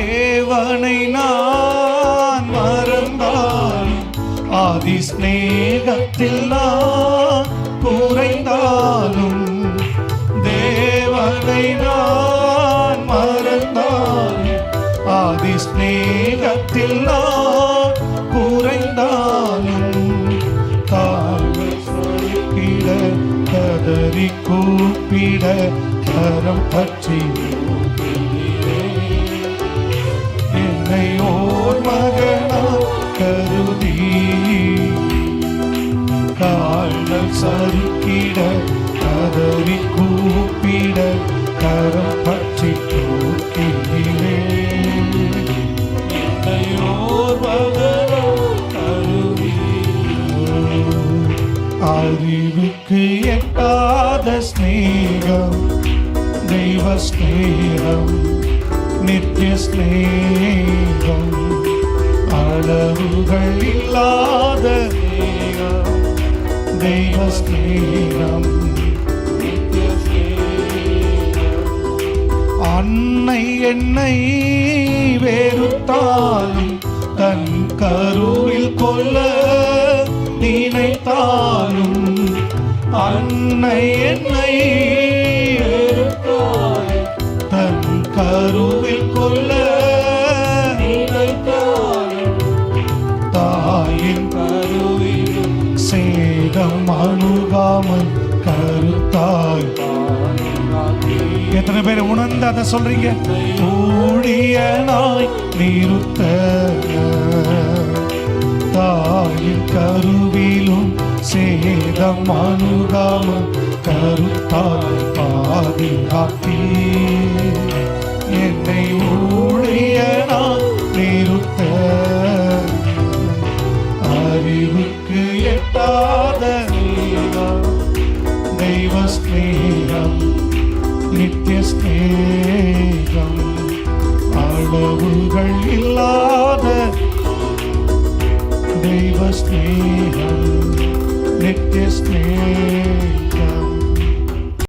தேவனை நான் மறந்தான். ஆதி ஸ்நேகத்தில் நான் குறைந்தாலும் தேவனை நான் மறந்தான். ஆதி ஸ்நேகத்தில் நான் குறைந்தாலும் தாழ்வு கதறி கூப்பிட கரம் பற்றி சறுக்கிட கதறி கூப்பிட கரம் பற்றி தூக்கினே என்னை ஓர் மகனா அறிவுக்கு எட்டாத ஸ்நேகம் தெய்வ ஸ்நேகம் நித்திய ஸ்நேகம் அளவுகள் இல்லாத ஸ்நேகம் தெய்வ ஸ்நேகம் அன்னை என்னை வேறுத்தாலும் தன் கருவில் கொல்ல நினைத்தாலும் அன்னை என்னை சேதம் அணுகாமல் கருத்தாய். எத்தனை பேர் உணர்ந்து அதை சொல்றீங்க? ஊழியனாய் நிறுத்த தாயின் கருவிலும் சேதம் அணுகாமல் கருத்தாய் பாதுகாத்தீ தெய்வ ஸ்நேகம் நித்திய ஸ்நேகம் அளவுகள் இல்லாத